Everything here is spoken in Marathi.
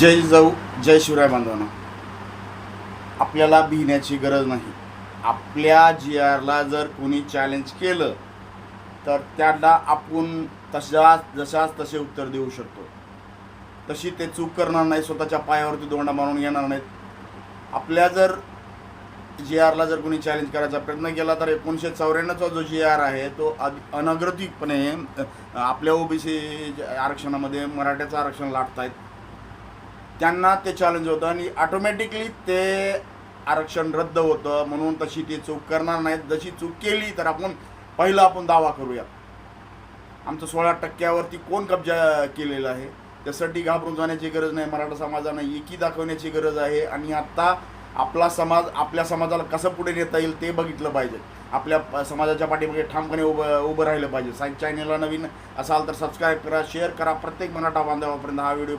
जय जाऊ जय शिवराय बांधवांना. आपल्याला भिण्याची गरज नाही. आपल्या जी आरला जर कोणी चॅलेंज केलं तर त्याला आपण तशा जशाच तसे उत्तर देऊ शकतो. तशी ते चूक करणार नाही स्वतःच्या पायावरती दोंडा मारून येणार नाहीत. आपल्या जर जी आरला जर कोणी चॅलेंज करायचा प्रयत्न केला तर एकोणीसशे चौऱ्याण्णवचा जो जी आर आहे तो अग- अनधिकृतपणे आपल्या ओबीसी आरक्षणामध्ये मराठ्याचं आरक्षण लाटतायत. त्यांना ते चॅलेंज होतं आणि ऑटोमॅटिकली ते आरक्षण रद्द होतं म्हणून तशी ती चूक करणार नाहीत. जशी चूक केली तर आपण पहिला आपण दावा करूया आमचं सोळा टक्क्यावरती कोण कब्जा केलेला आहे? त्यासाठी घाबरून जाण्याची गरज नाही. मराठा समाजानं एकी दाखवण्याची गरज आहे. आणि आत्ता आपला समाज आपल्या समाजाला कसं पुढे नेता येईल ते बघितलं पाहिजे. आपल्या समाजाच्या पाठीमागे ठामपणे उभं उभं राहिलं पाहिजे. साईड चॅनेलला नवीन असाल तर सबस्क्राईब करा शेअर करा. प्रत्येक मराठा बांधवापर्यंत हा व्हिडिओ